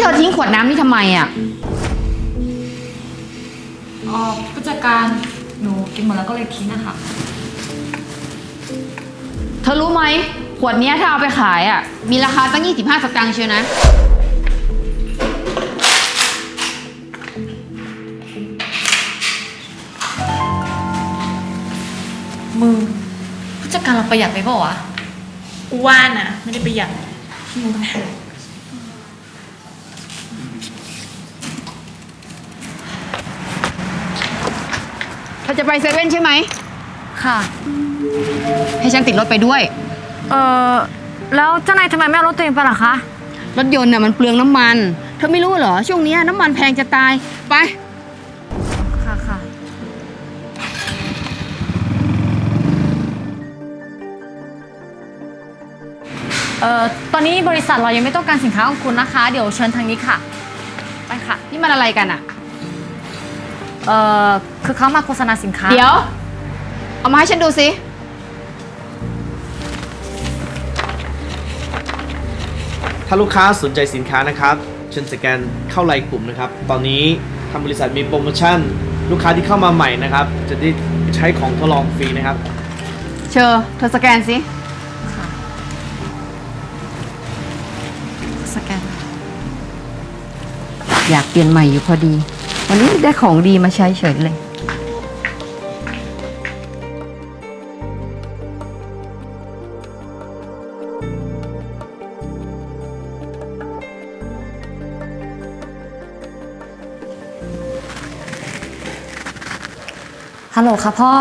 เธอทิ้งขวดน้ำนี่ทำไมอะ อ๋อผู้จัดการหนูกินหมดแล้วก็เลยทิ้งอะค่ะ เธอรู้ไหม ขวดเนี้ยถ้าเอาไปขายอะ มีราคาตั้ง 25 สตางค์เชียวนะ มึงผู้จัดการเราประหยัดไปเปล่าวะ กูว่านะไม่ได้ประหยัดที่มึงต่างหาก อจะไปเซเว่นใช่ไหม ค่ะ ให้ฉันติดรถไปด้วย เออแล้วเจ้านายทำไมไม่เอารถตัวเองไปล่ะคะ รถยนต์น่ะมันเปลืองน้ำมัน เธอไม่รู้เหรอ ช่วงเนี้ยน้ำมันแพงจะตาย ไป ค่ะค่ะ เอ่อ ตอนนี้บริษัทเรายังไม่ต้องการสินค้าของคุณนะคะ เดี๋ยวเชิญทางนี้ค่ะ ไปค่ะ นี่มันอะไรกันอะ เอ่อคือเขามาโฆษณาสินค้า เดี๋ยว เอามาให้ฉันดูสิ ถ้าลูกค้าสนใจสินค้านะครับเชิญสแกนเข้าไลน์กลุ่มนะครับ ตอนนี้ทางบริษัทมีโปรโมชั่น ลูกค้าที่เข้ามาใหม่นะครับ จะได้ใช้ของทดลองฟรีนะครับ เชอร์เธอสแกนสิค่ะสแกน อยากเปลี่ยนใหม่อยู่พอดี วันนี้ได้ของดีมาใช้เฉยเลย ฮัลโหลค่ะพ่อ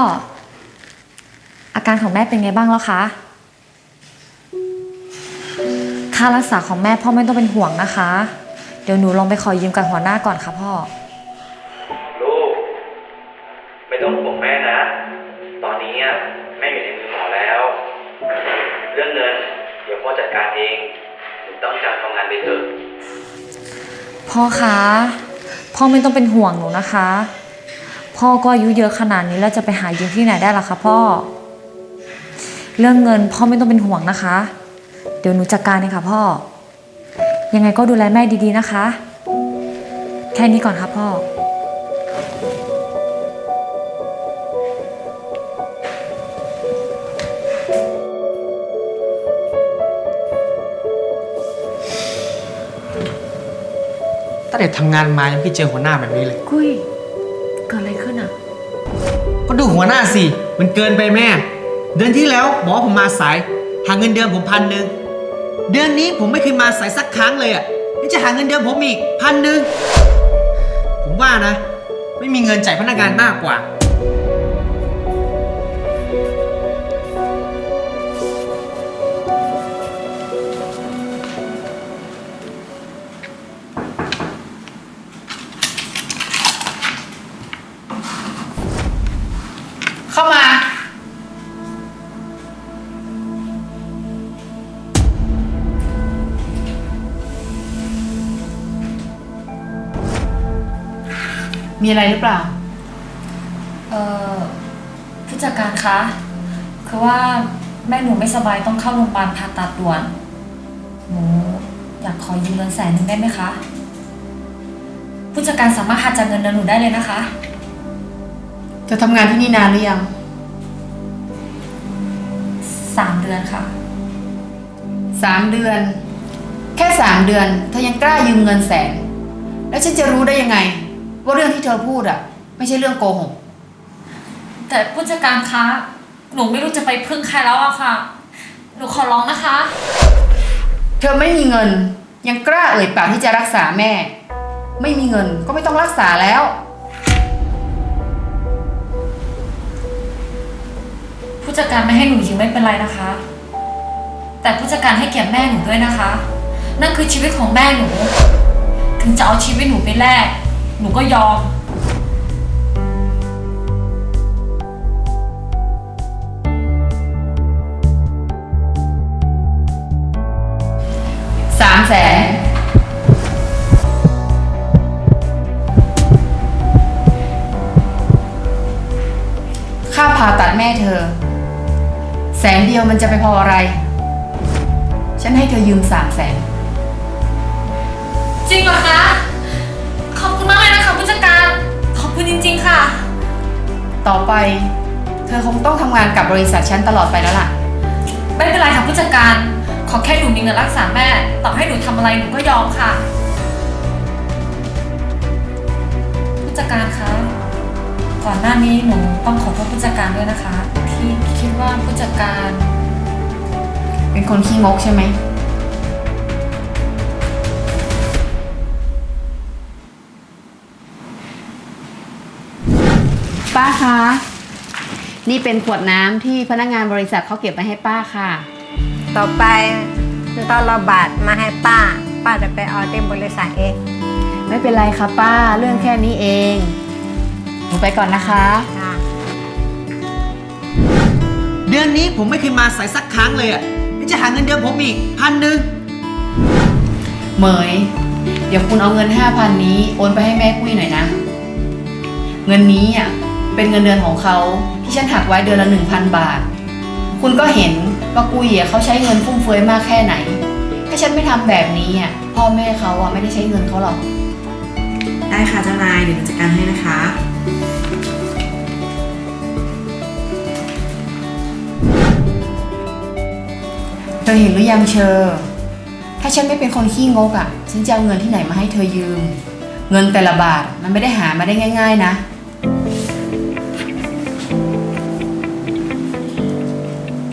อาการของแม่เป็นไงบ้างแล้วคะ ค่ารักษาของแม่พ่อไม่ต้องเป็นห่วงนะคะ เดี๋ยวหนูลองไปขอยืมกับหัวหน้าก่อนค่ะพ่อ ต้องห่วงแม่นะ ตอนนี้แม่อยู่ในมือหมอแล้ว เรื่องเงินเดี๋ยวพ่อจัดการเองหนูต้องจัดทำงานไปเถอะพ่อคะพ่อไม่ต้องเป็นห่วงหนูนะคะ พ่อก็อายุเยอะขนาดนี้แล้วจะไปหายืมที่ไหนได้ล่ะคะพ่อ เรื่องเงินพ่อไม่ต้องเป็นห่วงนะคะ เดี๋ยวหนูจัดการเองค่ะพ่อ ยังไงก็ดูแลแม่ดีๆนะคะ แค่นี้ก่อนค่ะพ่อ ตั้งแต่ทำงานมายังไม่เคยเจอหัวหน้าแบบนี้เลย กุ้ย เกิดอะไรขึ้นอะ ก็ดูหัวหน้าสิ มันเกินไปแม่ เดือนที่แล้วบอกว่าผมมาสาย หาเงินเดือนผมพันหนึ่ง เดือนนี้ผมไม่เคยมาสายสักครั้งเลยอะนี่จะหาเงินเดือนผมอีกพันหนึ่ง ผมว่านะ ไม่มีเงินจ่ายพนักงานมากกว่าเข้า มีอะไรหรือเปล่า เอ่อผู้จัดการคะ คือว่าแม่หนูไม่สบายต้องเข้าโรงพยาบาลผ่าตัดด่วน หนูอยากขอยืมเงินแสนหนึ่งได้ไหมคะ ผู้จัดการสามารถหักจากเงินเดือนหนูได้เลยนะคะเธอทำงานที่นี่นานหรือยัง สามเดือนค่ะ สามเดือน แค่สามเดือนเธอยังกล้ายืมเงินแสน แล้วฉันจะรู้ได้ยังไง ว่าเรื่องที่เธอพูดอะไม่ใช่เรื่องโกหก แต่ผู้จัดการคะ หนูไม่รู้จะไปพึ่งใครแล้วอะค่ะ หนูขอร้องนะคะ เธอไม่มีเงิน ยังกล้าเอ่ยปากที่จะรักษาแม่ ไม่มีเงินก็ไม่ต้องรักษาแล้ว ผู้จัดการไม่ให้หนูยืมไม่เป็นไรนะคะ แต่ผู้จัดการให้เกียรติแม่หนูด้วยนะคะ นั่นคือชีวิตของแม่หนู ถึงจะเอาชีวิตหนูไปแลก หนูก็ยอม สามแสนค่าผ่าตัดแม่เธอ แสนเดียวมันจะไปพออะไร ฉันให้เธอยืมสามแสน จริงเหรอคะ คุณจริง ๆ ค่ะ ต่อไป เธอคงต้องทำงานกับบริษัทฉันตลอดไปแล้วล่ะ ไม่เป็นไรค่ะผู้จัดการ ขอแค่หนูมีเงินรักษาแม่ ต่อให้หนูทำอะไรหนูก็ยอมค่ะ ผู้จัดการคะ ก่อนหน้านี้หนูต้องขอโทษผู้จัดการด้วยนะคะ ที่คิดว่าผู้จัดการ เป็นคนขี้งกใช่ไหม ป้าคะ นี่เป็นขวดน้ำที่พนักงานบริษัทเขาเก็บไว้ให้ป้าค่ะ ต่อไปต้องระบาดมาให้ป้า ป้าจะไปเอาที่บริษัทเองไม่เป็นไรค่ะป้า เรื่องแค่นี้เอง หนูไปก่อนนะคะค่ะเดือนนี้ผมไม่เคยมาสายสักครั้งเลยอะแล้วจะหาเงินเดือนผมอีกพันหนึ่งเหมย เดี๋ยวคุณเอาเงินห้าพันนี้โอนไปให้แม่กุ้ยหน่อยนะ เงินนี้อะ เป็นเงินเดือนของเขาที่ฉันหักไว้เดือนละหนึ่งพันบาท คุณก็เห็นว่ากุ้ยอะเขาใช้เงินฟุ่มเฟือยมากแค่ไหน ถ้าฉันไม่ทำแบบนี้อะพ่อแม่เขาอะไม่ได้ใช้เงินเขาหรอก ได้ค่ะเจ้านายเดี๋ยวหนูจัดการให้นะคะ เธอเห็นหรือยังเชอถ้าฉันไม่เป็นคนขี้งกอะ ฉันจะเอาเงินที่ไหนมาให้เธอยืม เงินแต่ละบาทมันไม่ได้หามาได้ง่าย ๆ นะ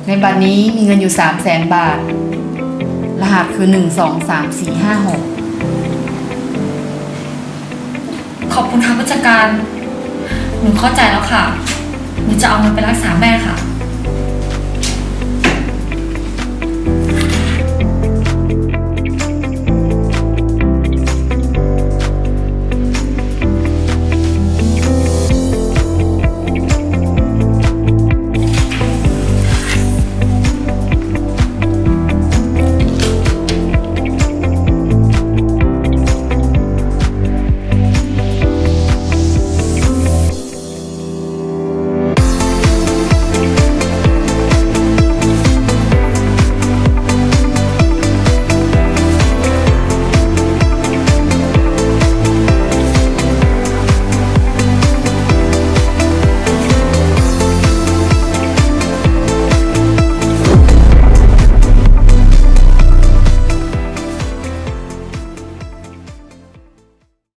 ในบัตรนี้มีเงินอยู่สามแสนบาท รหัสคือหนึ่งสองสามสี่ห้าหกขอบคุณค่ะผู้จัดการ หนูเข้าใจแล้วค่ะ หนูจะเอาเงินไปรักษาแม่ค่ะ